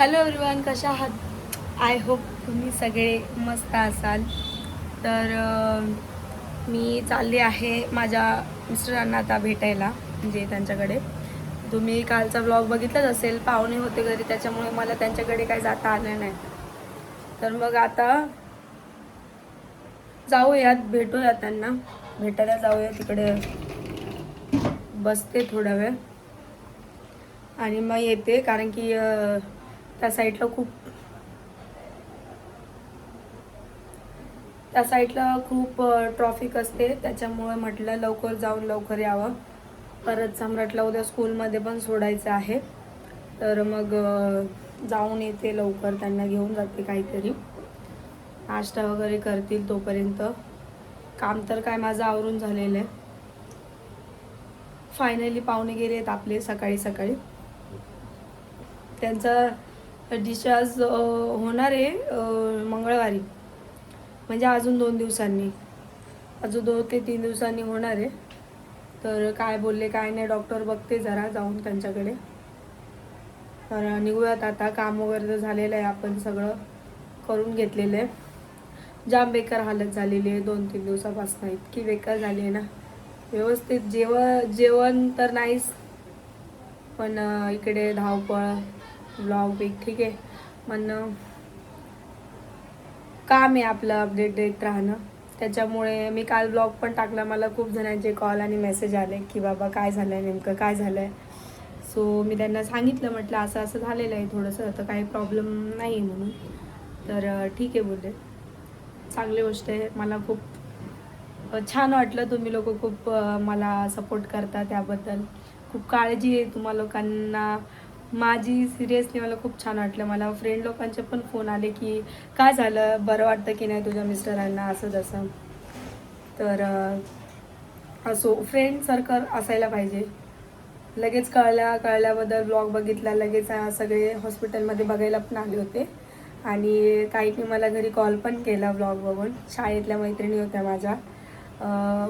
Hello everyone कशा आहात? I hope तुम्ही सगळे मस्त असाल. तर मी चालली आहे माझ्या मिस्टरांना आता भेटायला म्हणजे त्यांच्याकडे. तुम्ही कालचा ब्लॉग बघितलाच असेल पाहुणे होते घरी त्याच्यामुळे मला त्यांच्याकडे काही जाता आलं नाही. तर मग आता जाऊयात भेटूयात त्यांना. भेटायला जाऊया तिकडे. बसते थोडा वेळ. आणि मग येते कारण की त्या साईडला खूप त्या साईडला खूप ट्रॉफिक असते. त्याच्यामुळे म्हटलं लवकर जाऊन लवकर यावं. परत सम्राटला उद्या स्कूलमध्ये पण सोडायचं आहे. तर मग जाऊन येते लवकर. त्यांना घेऊन जाते काहीतरी. नाश्ता वगैरे करतील तोपर्यंत. काम तर काय माझं आवरून झालेलं आहे. फायनली पाहुणे गेलेत आपले सकाळी सकाळी. त्यांचा डिस्चार्ज होणार आहे मंगळवारी. म्हणजे अजून दोन दिवसांनी. अजून दोन ते तीन दिवसांनी होणार आहे. तर काय बोलले काय नाही डॉक्टर बघते जरा जाऊन त्यांच्याकडे. तर निघूयात आता काम वगैरे तर झालेलं आहे आपण सगळं करून घेतलेलं आहे. जाम बेकार हालत झालेली आहे दोन तीन दिवसापासून. इतकी बेकार झाली आहे ना. व्यवस्थित जेव जेवण तर नाहीच. पण इकडे धावपळ ब्लॉग बिग ठीक आहे? म्हणणं काम आहे आपलं अपडेट देत राहणं. त्याच्यामुळे मी काल ब्लॉग पण टाकला. मला खूप जणांचे कॉल आणि मेसेज आले की बाबा काय झालं आहे नेमकं काय झालं आहे सो मी त्यांना सांगितलं म्हटलं असं असं झालेलं आहे थोडंसं तर काही प्रॉब्लेम नाही आहे म्हणून. तर ठीक आहे बोलले. चांगली गोष्ट आहे. मला खूप छान वाटलं. तुम्ही लोक खूप मला सपोर्ट करता त्याबद्दल. खूप काळजी आहे तुम्हा लोकांना. माझी सिरियसली मला खूप छान वाटलं. मला फ्रेंड लोकांचे पण फोन आले की काय झालं? बरं वाटतं की नाही तुझ्या मिस्टरांना असं तसं. तर असो फ्रेंड सर्कल असायला पाहिजे. लगेच कळल्या कळल्याबद्दल ब्लॉग बघितला लगेच सगळे हॉस्पिटलमध्ये बघायला पण आले होते. आणि काहींनी मला घरी कॉल पण केला ब्लॉग बघून. शाळेतल्या मैत्रिणी होत्या माझ्या.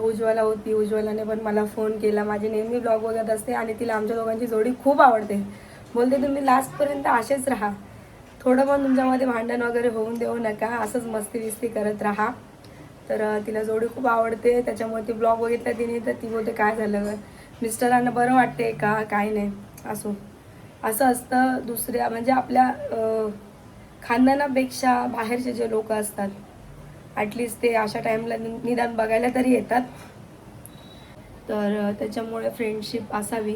उज्ज्वला होती. उज्ज्वलाने पण मला फोन केला. माझी नेहमी ब्लॉग बघत असते आणि तिला आमच्या दोघांची जोडी खूप आवडते. बोलते तुम्ही लास्टपर्यंत असेच राहा. थोडं पण तुमच्यामध्ये भांडण वगैरे होऊन देऊ नका. असंच मस्ती विस्ती करत राहा. तर तिला जोडी खूप आवडते. त्याच्यामुळे ती ब्लॉग बघितला तिने तर ती बोलते काय झालं? गं? मिस्टरांना बरं वाटते का? काय नाही. असो. असं असतं दुसऱ्या म्हणजे आपल्या खानदानापेक्षा बाहेरचे जे लोक असतात ॲटलिस्ट ते अशा टाईमला निदान बघायला तरी येतात. तर त्याच्यामुळे फ्रेंडशिप असावी.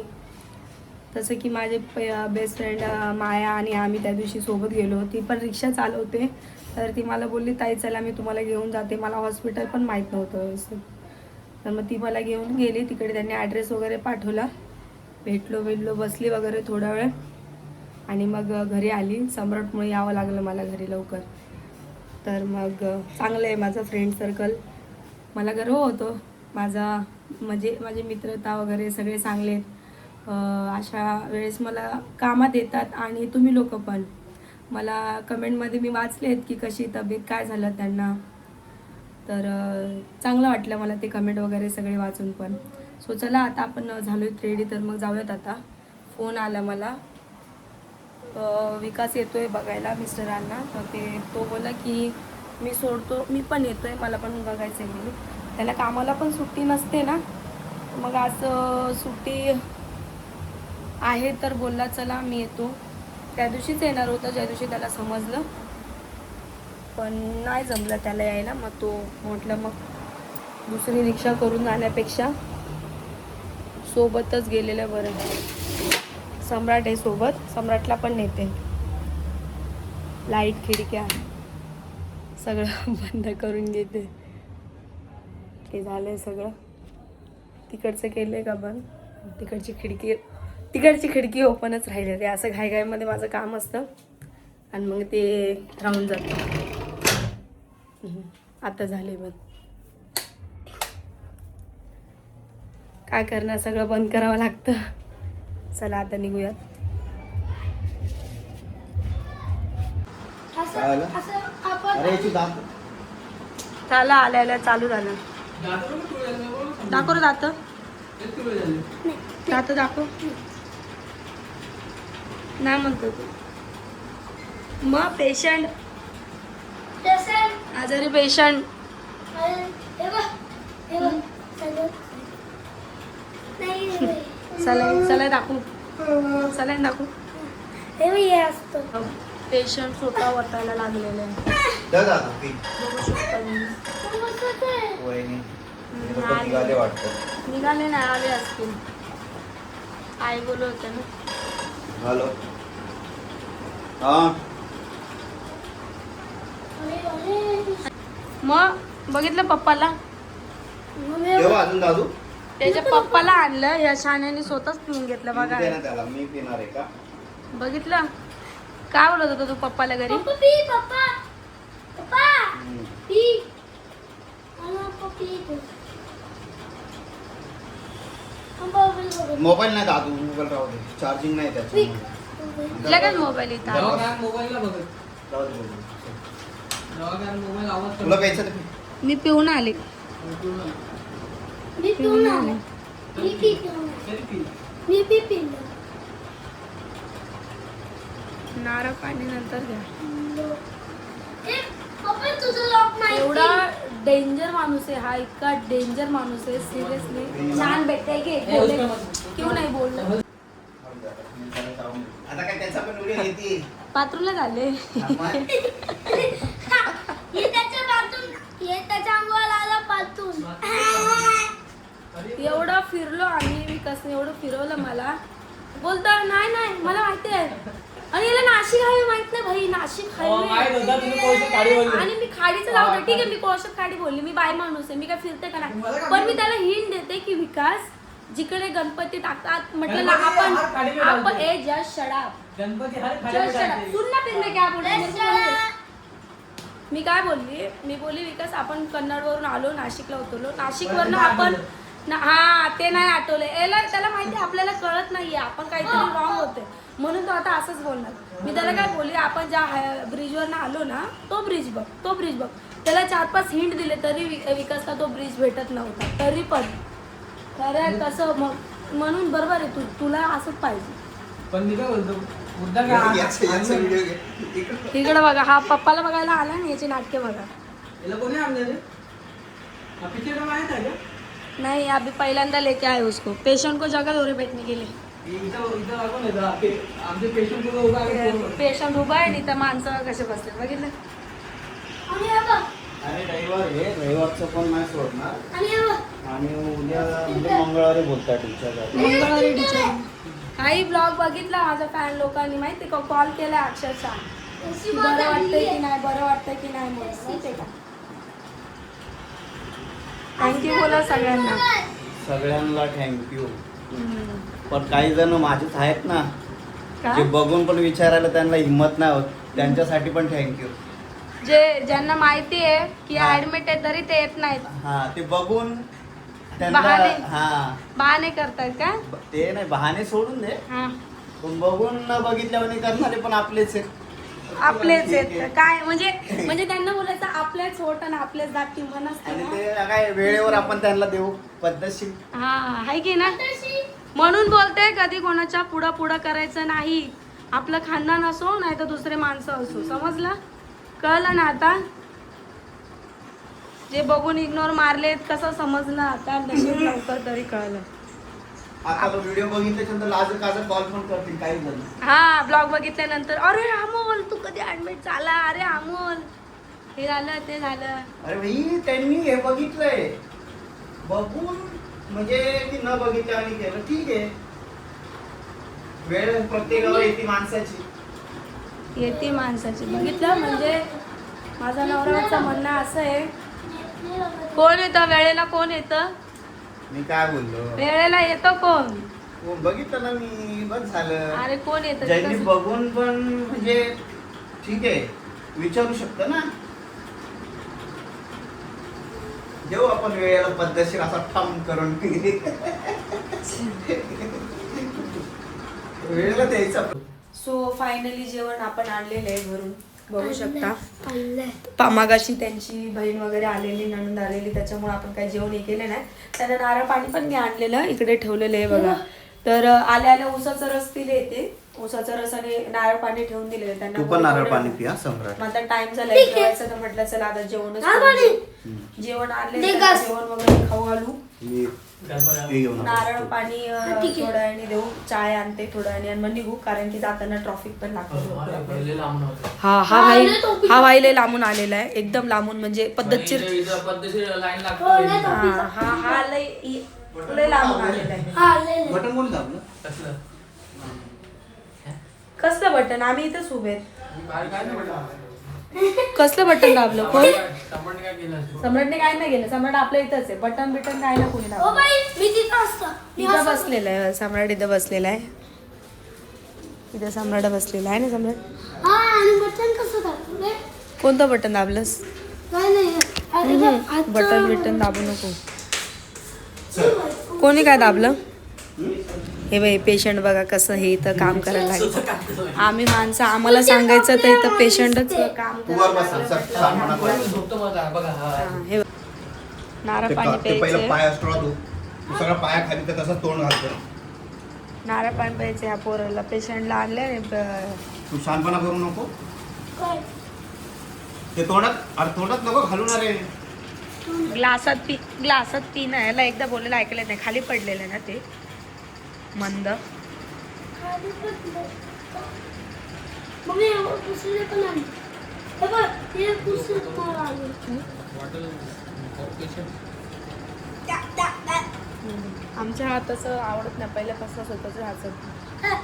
तसं की माझे बेस्ट फ्रेंड माया आणि आम्ही त्या दिवशी सोबत गेलो. ती पण रिक्षा चालवते. तर ती मला बोलली ताई चला मी तुम्हाला घेऊन जाते. मला हॉस्पिटल पण माहीत नव्हतं असं तर मग ती मला घेऊन गेली. तिकडे त्यांनी ॲड्रेस वगैरे पाठवला. भेटलो भेटलो बसली वगैरे थोडा वेळ. आणि मग घरी आली. सम्राटमुळे यावं लागलं मला घरी लवकर. तर मग चांगलं आहे माझं फ्रेंड सर्कल मला गर्व होतो. माझा म्हणजे माझे मित्रता वगैरे सगळे चांगले आहेत. अशा वेळेस मला कामात येतात आणि तुम्ही लोक पण. मला कमेंटमध्ये मी वाचले आहेत की कशी तब्येत काय झालं त्यांना. तर चांगलं वाटलं मला ते कमेंट वगैरे सगळे वाचून पण. सो चला आता आपण झालो रेडी तर मग जाऊयात आता. फोन आला मला. विकास येतो आहे बघायला मिस्टरांना तर ते तो बोला की मी सोडतो मी पण येतो आहे मला पण बघायचं आहे मी त्याला कामाला पण सुट्टी नसते ना. मग आज सुट्टी आहे तर बोलला चला मी येतो. त्या दिवशीच येणार होतं ज्या दिवशी त्याला समजलं. पण नाही जमलं त्याला यायला मग तो म्हटलं मग दुसरी रिक्षा करून जाण्यापेक्षा सोबतच गेलेलं बरं. सम्राट आहे सोबत सम्राटला पण नेते. लाइट खिडक्या सगळं बंद करून घेते. की झालं आहे सगळं. तिकडचं केलं आहे का बंद? तिकडची खिडकी तिकडची खिडकी ओपनच राहिली ते असं घाईघाईमध्ये माझं काम असतं. आणि मग ते राहून जातं. आता झाले बंद. काय करणार? सगळं बंद करावं लागतं. चला आता निघूयात. झालं आल्या आल्या चालू झालं. दाखव रे दात. दात दाखव. नाही म्हणतो तू. मग पेशंट आजारी पेशंट बघ. सलाईन सलाईन दाखवू सलाईन दाखवू. बघ, हे पेशंट स्वतः वतायला लागलेले निघाले नाही आले असतील. आई बोलत होते ना. हॅलो. मग बघितलं पप्पाला? हे बघ. अजून दादू. त्याच्या पप्पाला आणलं या शाण्याने स्वतःच पिऊन घेतलं बघा. दे ना त्याला मी पिणार आहे का? बघितलं? काय बोलत होता तू पप्पाला घरी? पप्पा पी पप्पा. पप्पा हम्म. पी. मला पप्पा पी दे. पप्पा, मोबाईल नाही दादू मोबाईल राहू दे. चार्जिंग नाही पी. लगेच मोबाईल इथं तुला प्यायचं पी. मी पिऊन आले. मी पिऊन आले. मी पी पिऊन आले. मी पी पिलं. नारळ पाणी नंतर घ्या. ए, पप्पा तुझं लॉक नाही. एवढा डेंजर माणूस आहे. हा इतका डेंजर माणूस आहे. सिरियसली छान भेटते की? बोले क्यों नाही बोललं आता काय त्याचा पण व्हिडिओ येते. बाथरूमला झाले हे त्याच्या हे अंगाला आला पातून एवढं फिरलो आम्ही विकासने एवढं फिरवलं मला. बोलता नाही नाही मला माहिती आहे. आणि याला नाशिक हायवे माहीत नाही भाई नाशिक हो, हायवे. आणि मी खाडीचं दे. ठीक आहे मी कोळशात खाडी बोलली. मी बाय माणूस आहे मी काय फिरते का नाही? पण मी त्याला हिंट देते की विकास जिकडे गणपती टाकतात म्हटलं ना आपण आपण. ए जस्ट शडाप गणपती हर जस्ट शडाप खाली सुन ना फिर मैं क्या बोल रही हूँ, मेरे को बोलने दे. मी काय बोलली? मी बोलली विकास आपण कन्नडवरून आलो नाशिकला उतरलो. नाशिकवरनं आपण. ना- हा ते नाही आठवले. याला त्याला माहिती आपल्याला कळत नाहीये. आपण काहीतरी रॉंग होते म्हणून तो आता असंच बोलणार. मी त्याला काय बोलली? आपण ज्या ब्रिजवरनं आलो ना तो ब्रिज बघ तो ब्रिज बघ. त्याला चार पाच हिंट दिले तरी वि- विकासला तो ब्रिज भेटत नव्हता. तरी पण तर कसं मग म्हणून बरोबर आहे तू तुला असंच पाहिजे. पण मी काय बोलतो मुद्दा काय याचा याचा आणलं? व्हिडिओ घे. इकडं. इकडे बघा हा पप्पाला बघायला आला ना याची नाटके बघा. याला कोणी आणलं रे हा पिक्चर माहीत आहे का? नहीं अभी पहिल्यांदा लेके आए उसको. पेशेंट को जगह दौरे बैठने के लिए. इथं इथं येतं आमचे पेशंट उभा आहे फोनवर. पेशंट उभा आहे आणि त्या माणसं कसे बसले बघितलं? आणि हे बघ अरे रविवार आहे रविवारचं पण नाही सोडणार. आणि हे. आणि उद्या म्हणजे मंगळवारी बोलतात टीचर मंगळवारी टीचर काही ब्लॉग बघितला माझ्या फॅन लोकांनी माहिती का? कॉल केला अक्षरशः. बरं वाटतंय. की नाही बरं वाटतंय की नाही म्हणून. माहितीये का? थँक्यू बोला सगळ्यांना. सगळ्यांना थँक्यू. पण काही जण माझेच आहेत ना? जे बघून पण विचारायला त्यांना हिंमत नाही होत. त्यांच्यासाठी पण थँक्यू जे ज्यांना माहिती आहे की हा. ऍडमिट आहे तरी ते येत नाहीत. हा ते बघून त्यांना बहाणे. हा. बहाणे करतायत का? ब- ते नाही बहाणे सोडून दे. हा. पण बघून न बघितल्यावर करणारे पण आपलेच आहेत. आपलेच आहेत. काय म्हणजे म्हणजे त्यांना बोलायचं आपल्याच होट आणि आपल्याच दाटी म्हण असते आणि ना. ते काय वेळेवर आपण त्यांना देऊ. पद्धतशीर. हा हाय की ना? म्हणून बोलते कधी कोणाच्या पुढं पुढं करायचं नाही. आपलं खानदान असो नाही तर दुसरे माणसं असो. समजलं? कळलं ना आता? जे बघून इग्नोर मारलेत कसं समजलं आता? नशीब लवकर तरी कळलं. आता तो व्हिडिओ बघितल्याच्यानंतर लाज काज कॉल पण करतील काही जण. हा ब्लॉग बघितल्यानंतर अरे अमोल तू कधी ऍडमिट झाला? अरे अमोल. हे झालं ते झालं. अरे भाई त्यांनी हे बघितलंय. बघून म्हणजे की न बघितल्या आणि केलं. ठीक आहे. वेळ प्रत्येकावर येते माणसाची. येते माणसाची. बघितलं? म्हणजे माझा नवऱ्याचं म्हणणं असं आहे. कोण येतं? वेळेला कोण येतं? मी काय बोललो? वेळेला येतो कोण? हो, बघितलं ना मी बस झालं. अरे कोण येतं? ज्यांनी बघून पण म्हणजे ठीक आहे. विचारू शकतो ना? देऊ आपण वेळेला पद्धतशीर असा ठम करून. वेळेला द्यायचा सो फायनली जेवण आपण आणलेलं आहे घरून. बघू शकता. पामागाशी त्यांची बहीण वगैरे आलेली नणंद आलेली त्याच्यामुळे आपण काही जेवण हे केलं नाही. त्यांना नारळ पाणी पण मी आणलेलं इकडे ठेवलेलं आहे बघा. तर आल्या आल्या उसाचं रस पिले येते ऊसाचा रस आणि नारळ पाणी ठेवून दिलेलं आहे त्यांना. तू पण नारळ पाणी पिया सम्राट. मग आता टाइम झालाय जेवायचं तर म्हटलं चला आता जेवणच जेवण घास. जेवण वगैरे खाऊ घालू हे आलो. नारळ पाणी हा. थोड्या वेळाने देऊ चाय आणते थोड्या वेळाने आणि मग निघू कारण की जाताना ट्रॉफिक पण लागतं हा हा हा, भाई. हा भाई लय लांबून आलेला आहे एकदम लांबून म्हणजे पद्धतशीर पद्धतशीर लाईन हो. हा हा लय लय लांबून आलेला आहे लय लय. बटन कोणी दाबलं कसलं कसलं बटन आम्ही इथेच उभे आहेत. कसलं बटन दाबलं? कोण? सम्राटने काय नाही गेलं सम्राट आपल्या इथंच आहे. बटन बिटन काय ना कोणी ओ दाबलं बाई मी तिथं असतो. मी इथं बसलेला आहे. सम्राट इथं बसलेला आहे. इथं सम्राट बसलेला आहे ना सम्राट? हा आणि बटन कसं दाखवलंय कोणतं बटन दाबलंस? बटन बिटन दाबू नको. कोणी काय दाबलं? हे बाई पेशंट बघा कसं हे इथं काम करायला लागलं. आम्ही माणसं आम्हाला सांगायचं तर इथं पेशंटच काम हा. बघ. नारळ पाणी का- ते पहिलं प्यायचंय पाय असतो तू तू सगळं पाया खाली तर तसंच तोंड घालतो. नारळ पाणी प्यायचं ह्या पोराला. पेशंटला आणले तू शहाणपणा करू नको? ते तोंडात अरे तोंडात नको घालून अरे ग्लासात पी ग्लासात पी नाही. याला एकदा बोलायला ऐकलं नाही खाली पडलेलं ना ते. मंद. आमच्या हात तसं आवडत नाही. पहिल्यापासून स्वतःच हात हा,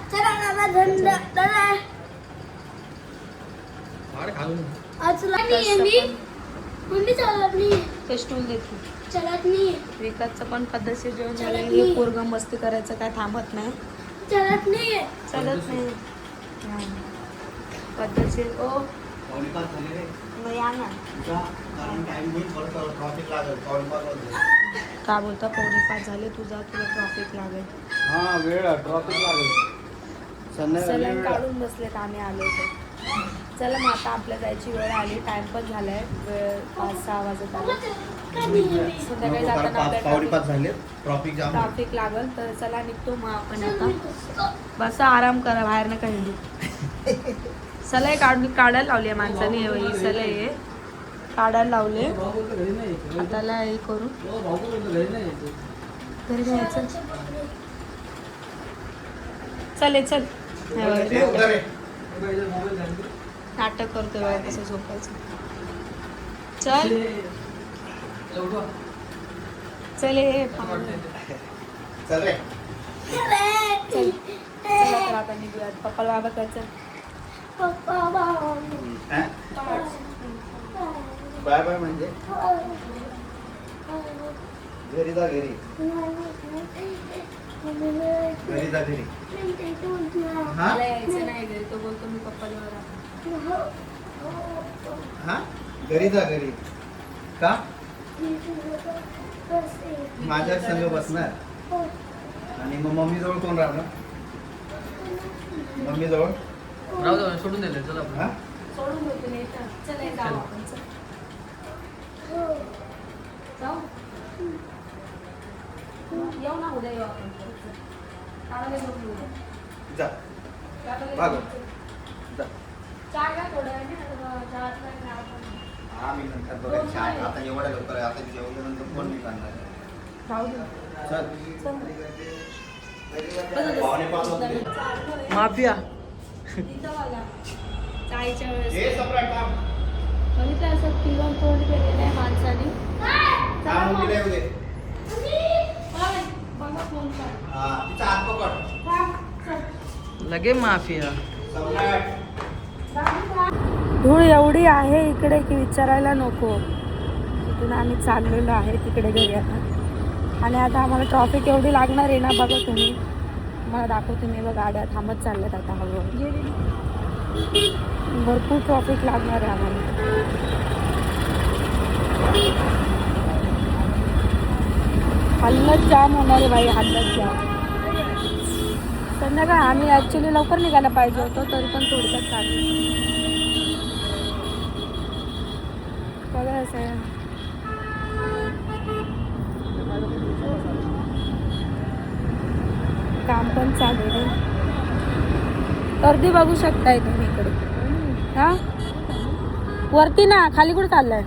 स्टूल देते विकासचं पण पद्धतशीर जेवण झालं हे पोरग मस्ती करायचं काय थांबत नाही. चलत नाहीये चालत नाही. हा. पद्धतशीर. ओ. पावणे पाच झाले रे. मग या ना. तुझा कारण टाइम होईल परत ट्रॉफिक लागेल पावणे पाच वाजले का बोलता? पावणे पाच झाले तुझा तुला ट्रॉफिक लागेल. हा वेळ ट्रॉफिक लागेल. वेळ काढून बसलेत आम्ही आलो होतो. चला मग आता आपल्या जायची वेळ आली. टाइम पण झालाय. वेळ पाच सहा वाजत आले. संध्याकाळी जाताना आपल्याला झाले ट्रॉफिक जाम. ट्रॅफिक लागल तर चला निघतो मग आपण आता. बस आराम करा बाहेर नका हिंडू सलई काढून काढायला लावली आहे माणसाने ही आहे काढायला लावले भाऊ बोलतो घरी नाही यायचं. आता ला हे करू घरी नाही यायचं. घरी जायचं चले चल. नाटक करतोय कसं झोपायचं. चल. चल. चल. चल रे. चल. चला तर आता निघूयात. पप्पा बाबा हा? बाय बाय म्हणजे? घरी जा घरी. घरी जा घरी. हा? मला यायचं नाही घरी. तो बोलतो मी बरं. हा? घरी जा घरी. का? माझ्या संग बसणार आणि मग मम्मी जवळ कोण राहणार मम्मी जवळ राहू दे, सोडून दिलं चला आपण. हा सोडून देतो. चल ये जाऊ आपण चल. जाऊ येऊ ना उद्या येऊ आपण. जा. जाऊ. जा थोड्या वेळाने, हा मी नंतर बघेन छान आता एवढ्या लवकर आहे, आता जेवल्यानंतर कोण मी करणार आहे? राहू दे. चल चल. पावणे पाच वाजले. माफिया इथं बघा. चायच्या वेळेस सम्राट थांब. बघितलं असं किलो तोंड केलेलं आहे माणसाने चला थांब, मग. मम्मीला येऊ दे. बाय. बघा फोन कर. हा, तिचा हात पकड थांब. चल. लगे माफिया सम्राट धूळ एवढी आहे इकडे की विचारायला नको. तिथून आम्ही चाललेलो आहे तिकडे घरी आता. आणि आता आम्हाला ट्रॉफिक एवढी लागणार आहे ना बघा तुम्ही. मला दाखवते मी बघा गाड्या थांबत चालल्यात आता हळूहळू. भरपूर ट्रॉफिक लागणार आहे आम्हाला. हल्लत जाम होणार आहे बाई हल्लत जाम. संध्याकाळ आम्ही ॲक्च्युली लवकर निघायला पाहिजे होतो तरी पण थोडक्यात चालू बघा असं आहे. काम पण चालू आहे. गर्दी बघू शकताय तुम्ही इकडे. हा? वरती ना खाली कुठं चाललाय?